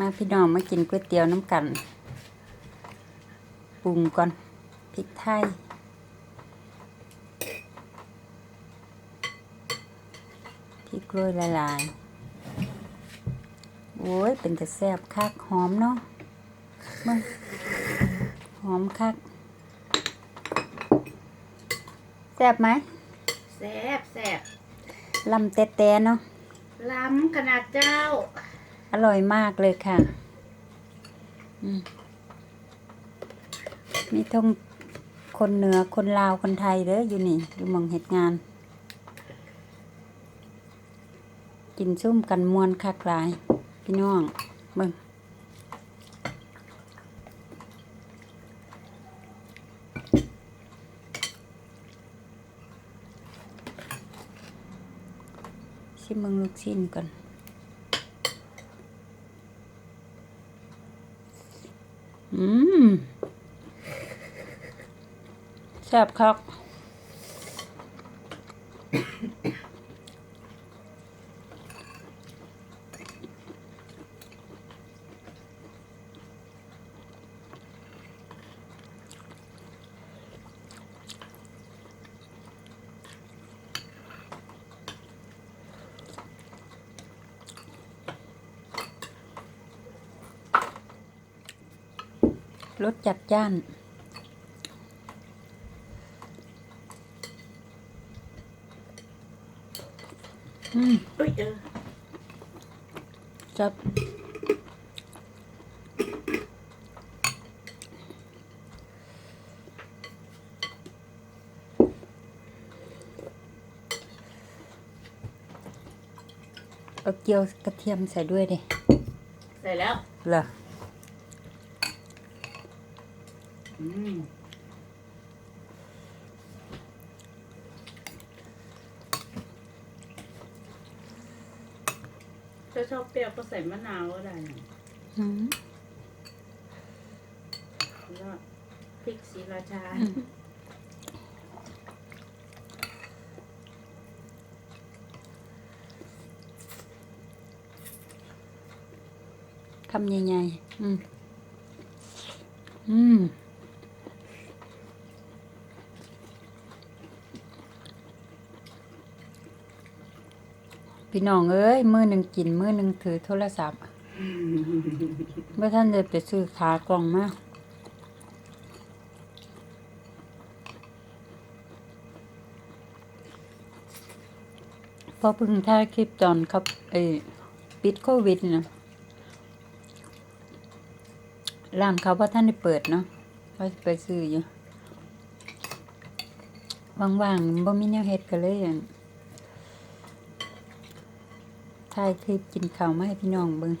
มาพี่น้องมากินก๋วยเตี๋ยวน้ำกัน ปรุงก่อนพริกไทย พริกโรยละลายๆโอ้ย เป็นแต่แซ่บคักหอมเนาะมึงหอมคัก แซ่บไหมแซบแซบลำแต่แต่ๆเนาะล้ำขนาดเจ้า อร่อยมากเลยค่ะ มีทั้งคนเหนือคนลาวคนไทยเด้ออยู่นี่อยู่มองเหตุงาน กินซุ่มกันมวนคักหลาย พี่น้องเบิ่งชิมมึงลูกชิ้นก่อน อืมแซ่บครับ รสจัดจ้าน อืมอุ้ยเออจับเอาเกี๊ยวกระเทียมใส่ด้วยดิ ใส่แล้ว เหรอ อืม ถ้าชอบเปรี้ยวก็ใส่มะนาวก็ได้นะอืมแล้วก็พริกศรีราชาคำใหญ่ๆอืม อืม พี่น้องเอ้ยมือหนึ่งกินมือหนึ่งถือโทรศัพท์เมื่อท่านเดินไปซื้อขากล่องมาพอพึ่งถ่ายคลิปตอนเขาเอปิดโควิดนะร้านเขาว่าท่านได้เปิดเนาะว่าไปซื้ออยู่ว่างๆบ่มีแนวเฮ็ดก็เลยอั่น ถ่ายคลิปกินข้าวมาให้พี่น้องเบิ่ง